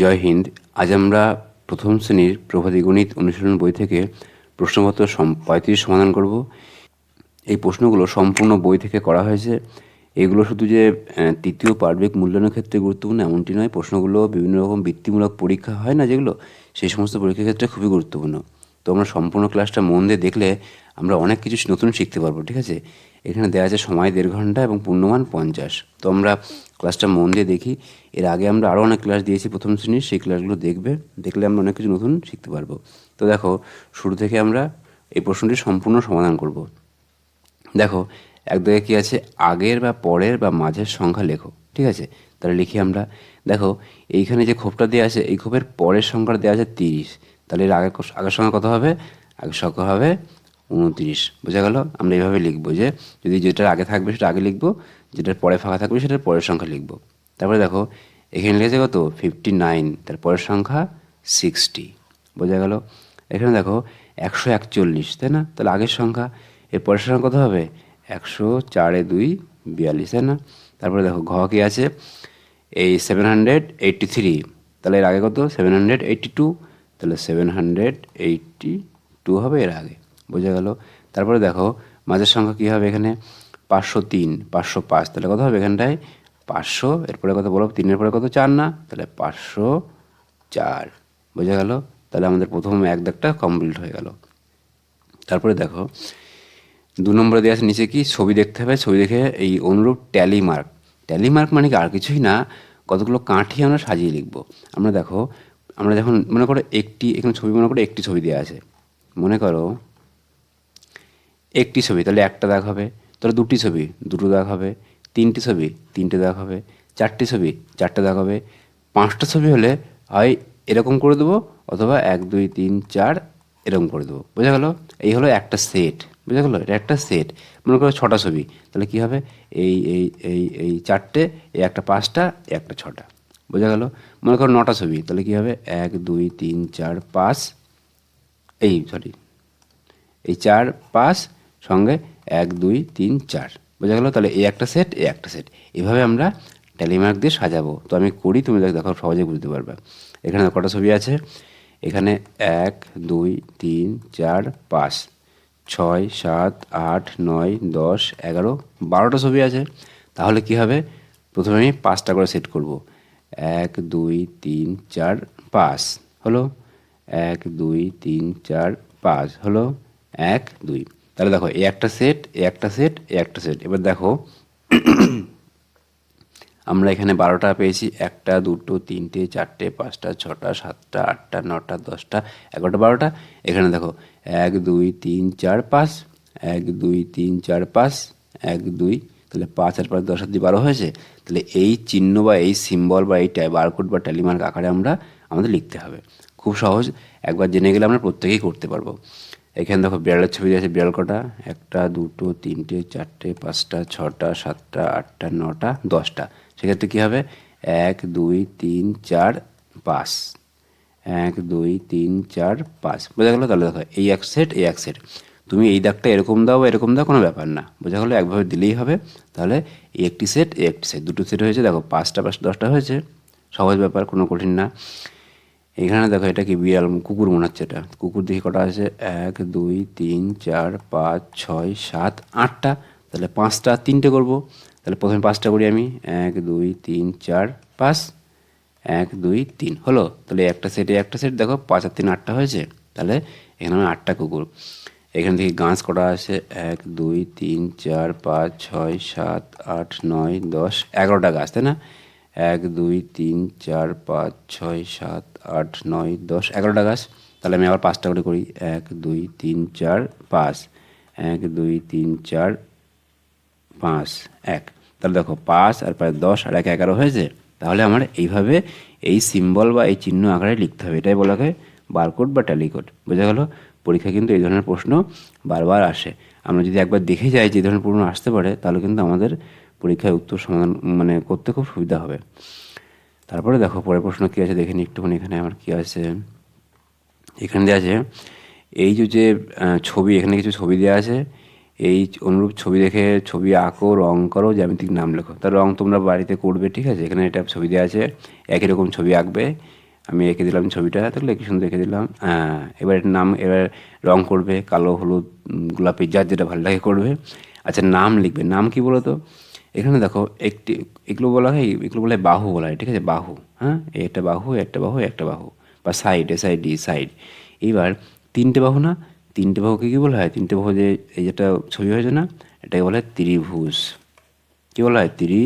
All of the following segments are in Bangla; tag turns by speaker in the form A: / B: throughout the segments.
A: জয় হিন্দ আজ আমরা প্রথম শ্রেণীর প্রভাতী গণিত অনুশীলন বই থেকে প্রশ্নপত্র পঁয়ত্রিশ সমাধান করব এই প্রশ্নগুলো সম্পূর্ণ বই থেকে করা হয়েছে এগুলো শুধু যে তৃতীয় পার্বিক মূল্যায়নের ক্ষেত্রে গুরুত্বপূর্ণ এমনটি নয় প্রশ্নগুলো বিভিন্ন রকম বৃত্তিমূলক পরীক্ষা হয় না যেগুলো সেই সমস্ত পরীক্ষার ক্ষেত্রে খুবই গুরুত্বপূর্ণ তো আমরা সম্পূর্ণ ক্লাসটা মন দিয়ে দেখলে আমরা অনেক কিছু নতুন শিখতে পারবো ঠিক আছে এখানে দেওয়া আছে সময় দেড় ঘন্টা এবং পূর্ণমান পঞ্চাশ তো আমরা ক্লাসটা মন দিয়ে দেখি এর আগে আমরা আরও অনেক ক্লাস দিয়েছি প্রথম শ্রেণীর সেই ক্লাসগুলো দেখবে দেখলে আমরা অনেক কিছু নতুন শিখতে পারবো তো দেখো শুরু থেকে আমরা এই প্রশ্নটি সম্পূর্ণ সমাধান করব দেখো একদিকে কী আছে আগের বা পরের বা মাঝের সংখ্যা লেখো ঠিক আছে তাহলে লিখি আমরা দেখো এইখানে যে খোপটা দেওয়া আছে এই খোপের পরের সংখ্যাটা দেওয়া আছে তিরিশ তাহলে এর আগে আগের সংখ্যা কত হবে আগের সংখ্যা হবে উনত্রিশ বোঝা গেল আমরা এইভাবে লিখবো যে যদি যেটার আগে থাকবে সেটা আগে লিখবো যেটার পরে ফাঁকা থাকবে সেটার পরের সংখ্যা লিখবো তারপরে দেখো এখানে লিখেছে কত ফিফটি নাইন তার পরের সংখ্যা সিক্সটি বোঝা গেল এখানে দেখো একশো একচল্লিশ তাই না তাহলে আগের সংখ্যা এর পরের সংখ্যা কত হবে একশো চারে দুই বিয়াল্লিশ তাই না তারপরে দেখো ঘ কী আছে এই সেভেন হান্ড্রেড এইট্টি থ্রি তাহলে এর আগে কত সেভেন হান্ড্রেড এইট্টি টু তাহলে সেভেন হান্ড্রেড এইট্টি টু হবে এর আগে বোঝা গেল তারপরে দেখো মাঝের সংখ্যা কী হবে এখানে পাঁচশো তিন পাঁচশো পাঁচ তাহলে কত হবে এখানটায় পাঁচশো এরপরে কত বলো তিনের পরে কত চার না তাহলে পাঁচশো চার বোঝা গেল তাহলে আমাদের প্রথম এক দাগটা কমপ্লিট হয়ে গেল তারপরে দেখো দু নম্বরে দেওয়া আছে নিচে কি ছবি দেখতে হবে ছবি দেখে এই অনুরূপ ট্যালি মার্ক ট্যালি মার্ক মানে কি আর কিছুই না কতগুলো কাঠি আমরা সাজিয়ে লিখবো আমরা দেখো আমরা যখন মনে করো একটি এখানে ছবি মনে করো একটি ছবি দেওয়া আছে মনে করো একটি ছবি তাহলে একটা দাগ হবে তাহলে দুটি ছবি দুটো দাগ হবে তিনটি ছবি তিনটে দাগ হবে চারটি ছবি চারটে দাগ হবে পাঁচটা ছবি হলে হয় এরকম করে দেবো অথবা এক দুই তিন চার এরকম করে দেবো বোঝা গেলো এই হলো একটা সেট বুঝা গেলো এটা একটা সেট মনে করো ছটা ছবি তাহলে কী হবে এই এই এই এই চারটে এই একটা পাঁচটা একটা ছটা বোঝা গেল মনে করো নটা ছবি তাহলে কী হবে এক দুই তিন চার পাঁচ এই সরি এই চার পাঁচ সঙ্গে এক দুই তিন চার বোঝা গেল তাহলে এই একটা সেট এই একটা সেট এভাবে আমরা ট্যালিমার্ক দিয়ে সাজাবো তো আমি করি তুমি দেখো সহজে বুঝতে পারবে এখানে কটা ছবি আছে এখানে এক দুই তিন চার পাঁচ ছয় সাত আট নয় দশ এগারো বারোটা ছবি আছে তাহলে কি হবে প্রথমে আমি পাঁচটা করে সেট করব এক দুই তিন চার পাঁচ হলো এক দুই তিন চার পাঁচ হলো এক দুই তাহলে দেখো এ একটা সেট এ একটা সেট এ একটা সেট এবার দেখো আমরা এখানে বারোটা পেয়েছি একটা দুটো তিনটে চারটে পাঁচটা ছটা সাতটা আটটা নটা দশটা এগারোটা বারোটা এখানে দেখো এক দুই তিন চার পাঁচ এক দুই তিন চার পাঁচ এক দুই তাহলে পাঁচ আর পাঁচ দশ দিয়ে বারো হয়েছে তাহলে এই চিহ্ন বা এই সিম্বল বা এই বারকোড বা ট্যালিমার্ক আকারে আমরা আমাদের লিখতে হবে খুব সহজ একবার জেনে গেলে আমরা প্রত্যেকেই করতে পারবো এখানে দেখো বিড়ালের ছবি আছে বিড়াল কটা একটা দুটো তিনটে চারটে পাঁচটা ছটা সাতটা আটটা নটা দশটা সেক্ষেত্রে কী হবে এক দুই তিন চার পাঁচ এক দুই তিন চার পাঁচ বোঝা গেলো তাহলে দেখো এই এক সেট এই এক সেট তুমি এই দাগটা এরকম দাও বা এরকম দাও কোনো ব্যাপার না বোঝা গেলো একভাবে দিলেই হবে তাহলে একটি সেট একটি সেট দুটো সেট হয়েছে দেখো পাঁচটা পাঁচটা দশটা হয়েছে সহজ ব্যাপার কোনো কঠিন না এখানে দেখো এটা কি বিড়াল কুকুর মনে হচ্ছে এটা কুকুর দেখি কটা আছে এক দুই তিন চার পাঁচ ছয় সাত আটটা তাহলে পাঁচটা তিনটে করব তাহলে প্রথমে পাঁচটা করি আমি এক দুই তিন চার পাঁচ এক দুই তিন হলো তাহলে একটা সেটে একটা সেট দেখো পাঁচ আর তিন আটটা হয়েছে তাহলে এখানে আমি আটটা কুকুর এখান থেকে গাছ কটা আছে এক দুই তিন চার পাঁচ ছয় সাত আট নয় দশ এগারোটা গাছ তাই না এক দুই তিন চার পাঁচ ছয় সাত আট নয় দশ এগারোটা গাছ তাহলে আমি আবার পাঁচটা করে করি এক দুই তিন চার পাঁচ এক দুই তিন চার পাঁচ এক তাহলে দেখো পাঁচ আর প্রায় দশ আর এক এগারো হয়েছে তাহলে আমার এইভাবে এই সিম্বল বা এই চিহ্ন আকারে লিখতে হবে এটাই বলা হয় বারকোড বা ট্যালিকোড বোঝা গেল পরীক্ষা কিন্তু এই ধরনের প্রশ্ন বারবার আসে আমরা যদি একবার দেখে যাই যে ধরনের প্রশ্ন আসতে পারে তাহলে কিন্তু আমাদের পরীক্ষায় উত্তর সমাধান মানে করতে খুব সুবিধা হবে তারপরে দেখো পরের প্রশ্ন কী আছে দেখে একটুখানি এখানে আমার কী আছে এখানে দেওয়া আছে এই যে ছবি এখানে কিছু ছবি দেওয়া আছে এই অনুরূপ ছবি দেখে ছবি আঁকো রং করো জ্যামিতিক নাম লেখো তার রং তোমরা বাড়িতে করবে ঠিক আছে এখানে এটা ছবি দেওয়া আছে একই রকম ছবি আঁকবে আমি এঁকে দিলাম ছবিটা তাহলে কি সুন্দর এঁকে দিলাম হ্যাঁ এবার এটার নাম এবার রং করবে কালো হলুদ গোলাপি যার যেটা ভালো লাগে করবে আচ্ছা নাম লিখবে নাম কি বলো তো এখানে দেখো একটি এগুলো বলা হয় এগুলো বলা হয় বাহু বলা হয় ঠিক আছে বাহু হ্যাঁ একটা বাহু একটা বাহু একটা বাহু বা side A side E side এইবার তিনটে বাহু না তিনটে বাহুকে কী বলা হয় তিনটে বাহু যে এই যেটা ছবি হয়েছে না এটাকে বলা হয় ত্রিভুজ কী বলা হয় ত্রি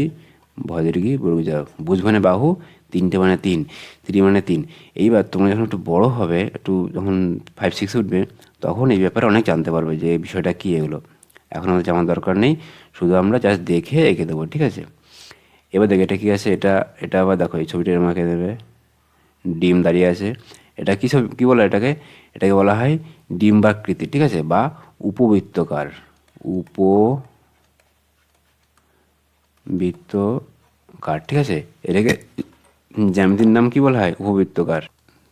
A: কি বুঝা বুঝ মানে বাহু তিনটে মানে তিন ত্রি মানে তিন এইবার তোমরা যখন একটু বড় হবে একটু যখন ফাইভ সিক্স উঠবে তখন এই ব্যাপারে অনেক জানতে পারবে যে এই বিষয়টা কী এগুলো এখন আমাদের জামার দরকার নেই শুধু আমরা জাস্ট দেখে এঁকে দেবো ঠিক আছে এবার দেখে এটা কী আছে এটা এটা আবার দেখো এই ছবিটা এরম এঁকে দেবে ডিম দাঁড়িয়ে আছে এটা কী সব কী বলে এটাকে এটাকে বলা হয় ডিম্বাকৃতি ঠিক আছে বা উপবৃত্তকার উপ বৃত্তকার ঠিক আছে এটাকে জ্যামিতির নাম কী বলা হয় উপবৃত্তকার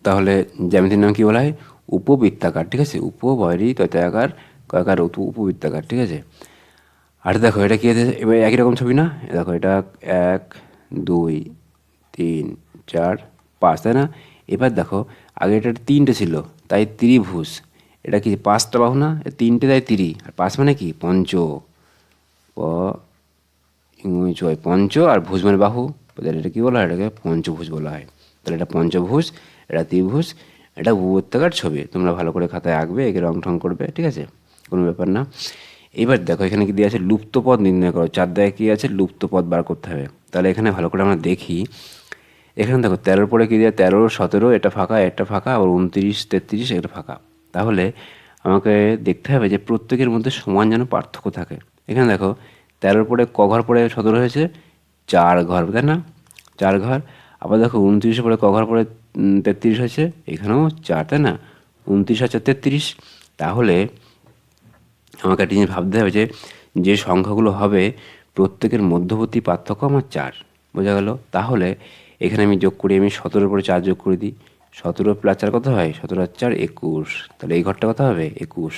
A: তাহলে জ্যামিতির নাম কী বলা হয় উপবৃত্তাকার ঠিক আছে উপবরি তত্ত্বাকার কাকার অতু উপবৃত্তাকার ঠিক আছে আর দেখো এটা কী এবার একই রকম ছবি না দেখো এটা এক দুই তিন চার পাঁচ তাই না এবার দেখো আগে এটা তিনটে ছিল তাই ত্রিভুজ এটা কি পাঁচটা বাহু না তিনটে তাই তিরি আর পাঁচ মানে কি পঞ্চ প ছয় পঞ্চ আর ভুজ মানে বাহু তাহলে এটা কী বলা হয় এটাকে পঞ্চভুজ বলা হয় তাহলে এটা পঞ্চভুজ এটা ত্রিভুজ এটা উপত্যকার ছবি তোমরা ভালো করে খাতায় আঁকবে একে রং ঠং করবে ঠিক আছে কোনো ব্যাপার না এবার দেখো এখানে কি দেওয়া আছে লুপ্ত পদ নির্ণয় করো চার দেয় কী আছে লুপ্ত পদ বার করতে হবে তাহলে এখানে ভালো করে আমরা দেখি এখানে দেখো তেরোর পরে কী দেওয়া তেরো সতেরো এটা ফাঁকা এটা ফাঁকা আবার উনত্রিশ তেত্রিশ এটা ফাঁকা তাহলে আমাকে দেখতে হবে যে প্রত্যেকের মধ্যে সমান যেন পার্থক্য থাকে এখানে দেখো তেরোর পরে ক ঘর পরে সতেরো হয়েছে চার ঘর তাই না চার ঘর আবার দেখো উনত্রিশের পরে ক ঘর পরে তেত্রিশ হয়েছে এখানেও চার তাই না উনত্রিশ আর তেত্রিশ তাহলে আমাকে একটা জিনিস ভাবতে হবে যে যে সংখ্যাগুলো হবে প্রত্যেকের মধ্যবর্তী পার্থক্য আমার চার বোঝা গেল তাহলে এখানে আমি যোগ করি আমি সতেরো পরে চার যোগ করে দিই সতেরো প্লাস চার কত হয় সতেরো আর চার একুশ তাহলে এই ঘরটা কত হবে একুশ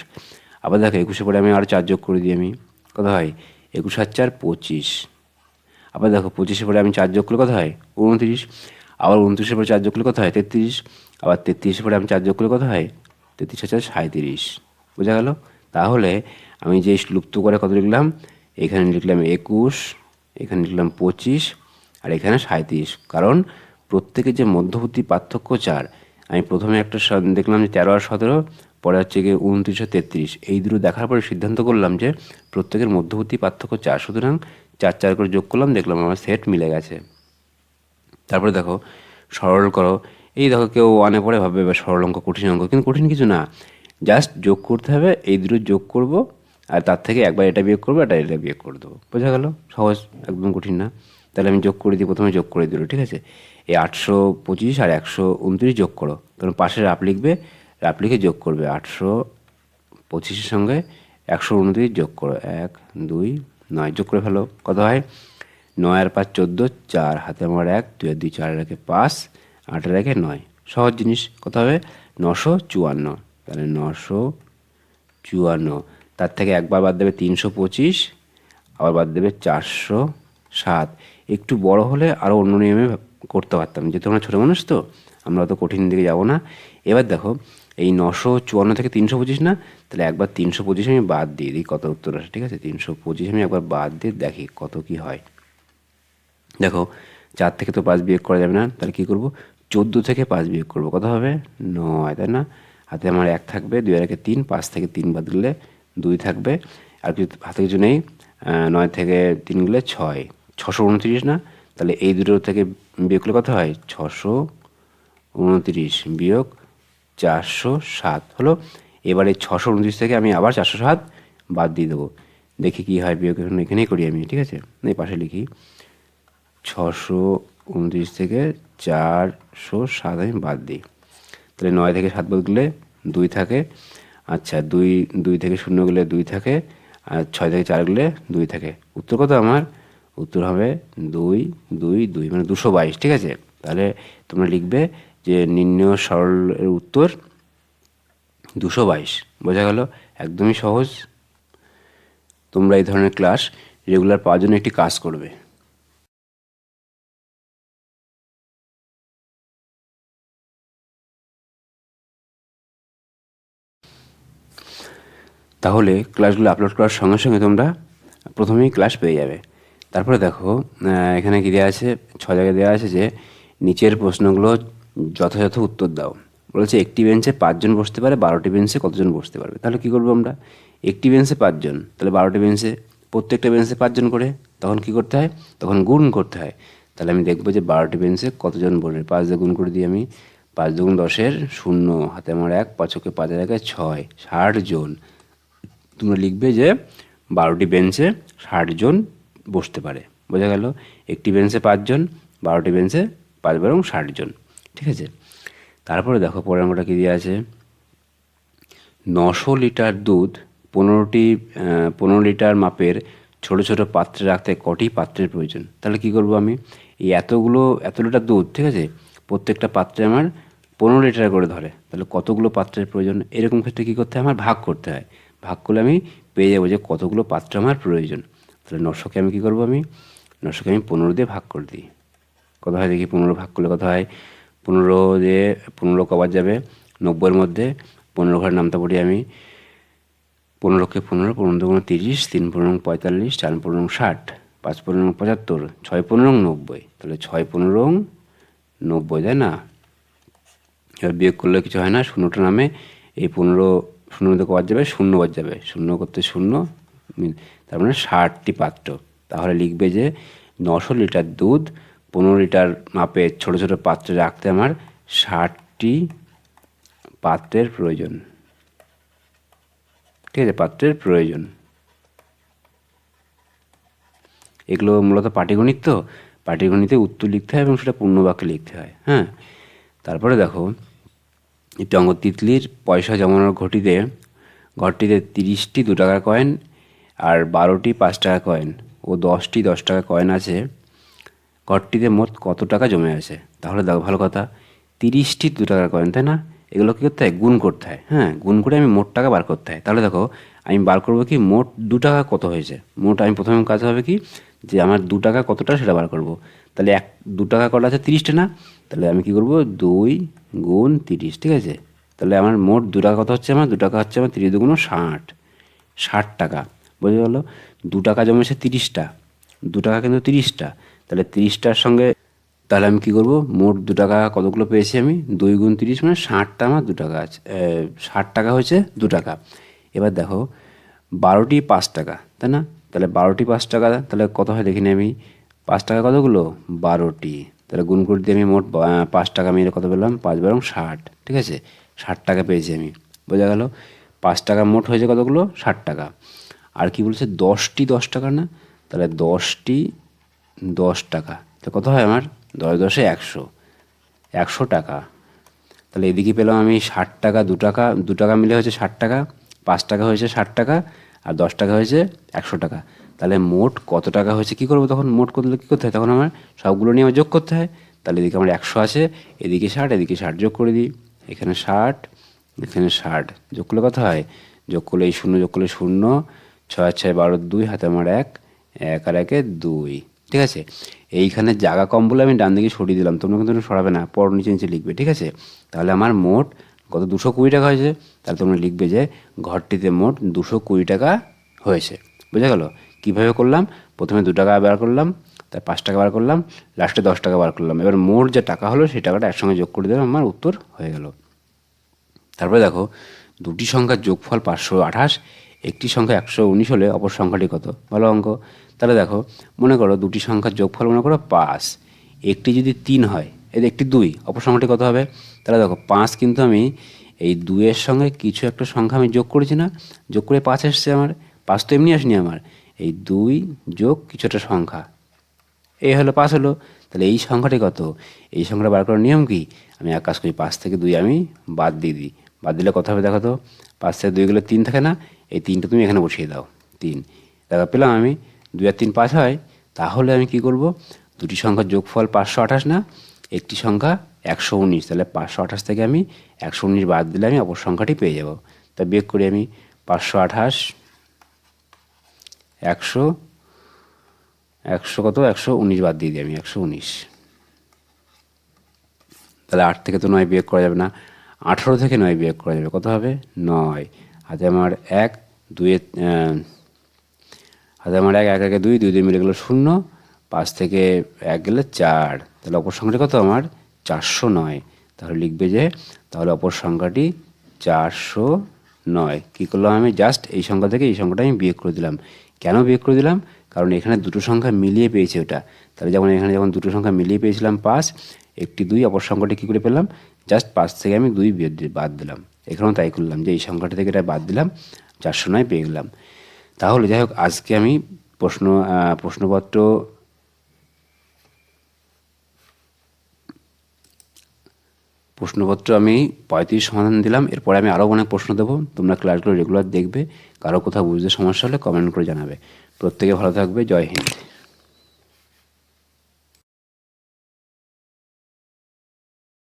A: আবার দেখো একুশে পরে আমি আর চার যোগ করে দিই আমি কত হয় একুশ আর চার পঁচিশ আবার দেখো পঁচিশে পরে আমি চার যোগ করলে কত হয় উনত্রিশ আবার উনত্রিশে পরে চার যোগ করলে কত হয় তেত্রিশ আবার তেত্রিশে পরে আমি চার যোগ করলে কত হয় তেত্রিশ হাজার সাঁত্রিশ বোঝা গেল তাহলে আমি যে লুপ্ত করে কত লিখলাম এখানে লিখলাম একুশ এখানে লিখলাম পঁচিশ আর এখানে সাঁত্রিশ কারণ প্রত্যেকে যে মধ্যবর্তী পার্থক্য চার আমি প্রথমে একটা দেখলাম যে তেরো আর সতেরো পরে হচ্ছে গিয়ে উনত্রিশশো তেত্রিশ এই দুটো দেখার পরে সিদ্ধান্ত করলাম যে প্রত্যেকের মধ্যবর্তী পার্থক্য চার সুতরাং চার চার করে যোগ করলাম দেখলাম আমার সেট মিলে গেছে তারপরে দেখো সরল করো এই দেখো কেউ অনেক পরে ভাববে সরল অঙ্ক কঠিন অঙ্ক কিন্তু কঠিন কিছু না জাস্ট যোগ করতে হবে এই দুটো যোগ করব আর তার থেকে একবার এটা বিয়োগ করবো এটা এটা বিয়োগ করে দেবো বোঝা গেল সহজ একদম কঠিন না তাহলে আমি যোগ করে দিই প্রথমে যোগ করে দিল ঠিক আছে এই আটশো পঁচিশ আর একশো উনত্রিশ যোগ করো কারণ পাশে রাপ লিখবে রাপ লিখে যোগ করবে আটশো পঁচিশের সঙ্গে একশো উনত্রিশ যোগ করো এক দুই নয় যোগ করে ফেলো কত হয় নয় আর পাঁচ চোদ্দো চার হাতে আমার এক দুই আর দুই চার রেখে পাঁচ আট রেখে নয় সহজ জিনিস কত হবে নশো চুয়ান্ন তাহলে নশো চুয়ান্ন তার থেকে একবার বাদ দেবে তিনশো পঁচিশ আবার বাদ দেবে চারশো সাত একটু বড় হলে আরও অন্য নিয়মে করতে পারতাম যেহেতু আমরা ছোটো মানুষ তো আমরা অত কঠিন দিকে যাব না এবার দেখো এই নশো চুয়ান্ন থেকে তিনশো পঁচিশ না তাহলে একবার তিনশো পঁচিশ আমি বাদ দিয়ে দিই কত উত্তর আসে ঠিক আছে তিনশো পঁচিশ আমি একবার বাদ দিয়ে দেখি কত কি হয় দেখো চার থেকে তো পাঁচ বিয়োগ করা যাবে না তাহলে কী করবো চোদ্দো থেকে পাঁচ বিয়োগ করবো কত হবে নয় তাই না হাতে আমার এক থাকবে দুই আর তিন পাঁচ থেকে তিন বাদ গেলে দুই থাকবে আর কিছু হাতে কিছু নেই নয় থেকে তিন গেলে ছয় ছশো উনত্রিশ না তাহলে এই দুটো থেকে বিয়োগ করলে কত হয় ছশো উনত্রিশ বিয়োগ চারশো সাত হলো এবারে ছশো উনত্রিশ থেকে আমি আবার চারশো সাত বাদ দিয়ে দেবো দেখি কী হয় বিয়োগ এখন এখানেই করি আমি ঠিক আছে এই পাশে লিখি ছশো উনত্রিশ থেকে চারশো সাত আমি বাদ দিই তাহলে নয় থেকে সাত বাদ গেলে দুই থাকে আচ্ছা দুই দুই থেকে শূন্য গেলে দুই থাকে আর ছয় থেকে চার গেলে দুই থাকে উত্তর কত আমার উত্তর হবে দুই দুই দুই মানে দুশো বাইশ ঠিক আছে তাহলে তোমরা লিখবে যে নিম্ন সরলের উত্তর দুশো বাইশ বোঝা গেল একদমই সহজ তোমরা এই ধরনের ক্লাস রেগুলার পাওয়ার জন্য একটি কাজ করবে তাহলে ক্লাসগুলো আপলোড করার সঙ্গে সঙ্গে তোমরা প্রথমেই ক্লাস পেয়ে যাবে তারপরে দেখো এখানে কী দেওয়া আছে ছ জায়গায় দেওয়া আছে যে নিচের প্রশ্নগুলো যথাযথ উত্তর দাও বলেছে একটি বেঞ্চে পাঁচজন বসতে পারে বারোটি বেঞ্চে কতজন বসতে পারবে তাহলে কী করবো আমরা একটি বেঞ্চে পাঁচজন তাহলে বারোটি বেঞ্চে প্রত্যেকটা বেঞ্চে পাঁচজন করে তখন কি করতে হয় তখন গুণ করতে হয় তাহলে আমি দেখবো যে বারোটি বেঞ্চে কতজন বলবে পাঁচ দিয়ে গুণ করে দিই আমি পাঁচ দুগুণ দশের শূন্য হাতে আমার এক পাঁচকে পাঁচ জায়গায় ছয় ষাট জন তোমরা লিখবে যে বারোটি বেঞ্চে ষাটজন বসতে পারে বোঝা গেল একটি বেঞ্চে পাঁচজন বারোটি বেঞ্চে পাঁচ বরং ষাটজন ঠিক আছে তারপরে দেখো পরের আমরা কী দিয়ে আছে নশো লিটার দুধ পনেরোটি পনেরো লিটার মাপের ছোট ছোট পাত্রে রাখতে কটি পাত্রের প্রয়োজন তাহলে কি করব আমি এই এতগুলো এত লিটার দুধ ঠিক আছে প্রত্যেকটা পাত্রে আমার পনেরো লিটার করে ধরে তাহলে কতগুলো পাত্রের প্রয়োজন এরকম ক্ষেত্রে কী করতে হয় আমার ভাগ করতে হয় ভাগ করলে আমি পেয়ে যাবো যে কতগুলো পাত্র আমার প্রয়োজন তাহলে নশোকে আমি কী করবো আমি নশোকে আমি পনেরো দিয়ে ভাগ করে দিই কত হয় দেখি পনেরো ভাগ করলে কত হয় পনেরো দিয়ে পনেরো কবার যাবে নব্বইয়ের মধ্যে পনেরো ঘরের নামতে পড়ি আমি পনেরোকে পনেরো পনেরো দুগুণ তিরিশ তিন পনেরো পঁয়তাল্লিশ চার পনেরো ষাট পাঁচ পনেরো পঁচাত্তর ছয় পনেরো নব্বই তাহলে ছয় পনেরো নব্বই তাই না এবার বিয়োগ করলে কিছু হয় না শূন্যটা নামে এই পনেরো শূন্যতে কবার যাবে শূন্য বার যাবে শূন্য করতে শূন্য তার মানে ষাটটি পাত্র তাহলে লিখবে যে নশো লিটার দুধ পনেরো লিটার মাপে ছোট ছোট পাত্রে রাখতে আমার ষাটটি পাত্রের প্রয়োজন ঠিক আছে পাত্রের প্রয়োজন এগুলো মূলত পাটিগণিত তো পাটিগণিতে উত্তর লিখতে হয় এবং সেটা পূর্ণবাক্যে লিখতে হয় হ্যাঁ তারপরে দেখো অঙ্গ তিতলির পয়সা জমানোর ঘটিতে ঘরটিতে তিরিশটি দু টাকা কয়েন আর বারোটি পাঁচ টাকা কয়েন ও দশটি দশ টাকা কয়েন আছে ঘরটিতে মোট কত টাকা জমে আছে তাহলে দেখো ভালো কথা তিরিশটি দু টাকার কয়েন তাই না এগুলো কী করতে হয় গুণ করতে হয় হ্যাঁ গুণ করে আমি মোট টাকা বার করতে হয় তাহলে দেখো আমি বার করবো কি মোট দু টাকা কত হয়েছে মোট আমি প্রথমে কাজ হবে কি যে আমার দু টাকা কতটা সেটা বার করবো তাহলে এক দু টাকা কটা আছে তিরিশটা না তাহলে আমি কি করব দুই গুণ তিরিশ ঠিক আছে তাহলে আমার মোট দু টাকা কত হচ্ছে আমার দু টাকা হচ্ছে আমার তিরিশ দুগুণ ষাট ষাট টাকা বুঝতে গেল দু টাকা জমেছে তিরিশটা দু টাকা কিন্তু তিরিশটা তাহলে তিরিশটার সঙ্গে তাহলে আমি কী করবো মোট দু টাকা কতগুলো পেয়েছি আমি দুই গুণ তিরিশ মানে ষাটটা আমার দু টাকা আছে ষাট টাকা হয়েছে দু টাকা এবার দেখো বারোটি পাঁচ টাকা তাই না তাহলে বারোটি পাঁচ টাকা তাহলে কত হয় দেখিনি আমি পাঁচ টাকা কতগুলো বারোটি তাহলে গুণ করে দিয়ে আমি মোট পাঁচ টাকা আমি কত পেলাম পাঁচ বারং ষাট ঠিক আছে ষাট টাকা পেয়েছি আমি বোঝা গেল পাঁচ টাকা মোট হয়েছে কতগুলো ষাট টাকা আর কি বলছে দশটি দশ টাকা না তাহলে দশটি দশ টাকা তো কত হয় আমার দশ দশে একশো একশো টাকা তাহলে এদিকে পেলাম আমি ষাট টাকা দু টাকা দু টাকা মিলে হয়েছে ষাট টাকা পাঁচ টাকা হয়েছে ষাট টাকা আর দশ টাকা হয়েছে একশো টাকা তাহলে মোট কত টাকা হয়েছে কী করবো তখন মোট করলে কী করতে হয় তখন আমার সবগুলো নিয়ে আমার যোগ করতে হয় তাহলে এদিকে আমার একশো আছে এদিকে ষাট এদিকে ষাট যোগ করে দিই এখানে ষাট এখানে ষাট যোগ করলে কত হয় যোগ করলে এই শূন্য যোগ করলে শূন্য ছয় ছয় বারো দুই হাতে আমার এক এক আর একে দুই ঠিক আছে এইখানে জায়গা কম বলে আমি ডান দিকে সরিয়ে দিলাম তোমরা কিন্তু সরাবে না পর নিচে নিচে লিখবে ঠিক আছে তাহলে আমার মোট গত দুশো কুড়ি টাকা হয়েছে তাহলে তোমরা লিখবে যে ঘরটিতে মোট দুশো কুড়ি টাকা হয়েছে বোঝা গেল কীভাবে করলাম প্রথমে দু টাকা বার করলাম তার পাঁচ টাকা বার করলাম লাস্টে দশ টাকা বার করলাম এবার মোট যে টাকা হলো সেই টাকাটা একসঙ্গে যোগ করে দিলাম আমার উত্তর হয়ে গেল তারপরে দেখো দুটি সংখ্যার যোগফল পাঁচশো আঠাশ একটি সংখ্যা একশো উনিশ হলে অপর সংখ্যাটি কত ভালো অঙ্ক তাহলে দেখো মনে করো দুটি সংখ্যার যোগফল মনে করো পাঁচ একটি যদি তিন হয় এর একটি দুই অপর সংখ্যাটি কত হবে তাহলে দেখো পাঁচ কিন্তু আমি এই দুইয়ের সঙ্গে কিছু একটা সংখ্যা আমি যোগ করেছি না যোগ করে পাঁচ এসছে আমার পাঁচ তো এমনি আসেনি আমার এই দুই যোগ কিছুটা সংখ্যা এই হলো পাঁচ হলো তাহলে এই সংখ্যাটি কত এই সংখ্যাটা বার করার নিয়ম কি আমি এক কাজ করি পাঁচ থেকে দুই আমি বাদ দিয়ে দিই বাদ দিলে কথা হবে দেখো তো পাঁচ থেকে দুই গেলে তিন থাকে না এই তিনটা তুমি এখানে বসিয়ে দাও তিন দেখো পেলাম আমি দুই আর তিন পাঁচ হয় তাহলে আমি কি করব দুটি সংখ্যার যোগফল পাঁচশো আঠাশ না একটি সংখ্যা একশো উনিশ তাহলে পাঁচশো আঠাশ থেকে আমি একশো উনিশ বাদ দিলে আমি অপর সংখ্যাটি পেয়ে যাব তা বেগ করি আমি পাঁচশো আঠাশ একশো একশো কত একশো উনিশ বাদ দিয়ে দিই আমি একশো উনিশ তাহলে আট থেকে তো নয় বিয়োগ করা যাবে না আঠেরো থেকে নয় বিয়োগ করা যাবে কত হবে নয় হাতে আমার এক দুয়ে আজ আমার এক এক একে দুই দুই দুই মিলে গেলো শূন্য পাঁচ থেকে এক গেলে চার তাহলে অপর সংখ্যাটি কত আমার চারশো নয় তাহলে লিখবে যে তাহলে অপর সংখ্যাটি চারশো নয় কী করলাম আমি জাস্ট এই সংখ্যা থেকে এই সংখ্যাটা আমি বিয়োগ করে দিলাম কেন বিয়োগ করে দিলাম কারণ এখানে দুটো সংখ্যা মিলিয়ে পেয়েছে ওটা তাহলে যেমন এখানে যখন দুটো সংখ্যা মিলিয়ে পেয়েছিলাম পাঁচ একটি দুই অপর সংখ্যাটি কী করে পেলাম জাস্ট পাঁচ থেকে আমি দুই বাদ দিলাম এখানেও তাই করলাম যে এই সংখ্যাটা থেকে এটা বাদ দিলাম চারশো নয় পেয়ে গেলাম তাহলে যাই হোক আজকে আমি প্রশ্ন প্রশ্নপত্র প্রশ্নপত্র আমি পঁয়ত্রিশ সমাধান দিলাম এরপরে আমি আরও অনেক প্রশ্ন দেবো তোমরা ক্লাসগুলো রেগুলার দেখবে কারো কোথাও বুঝতে সমস্যা হলে কমেন্ট করে জানাবে প্রত্যেকে ভালো থাকবে জয় হিন্দ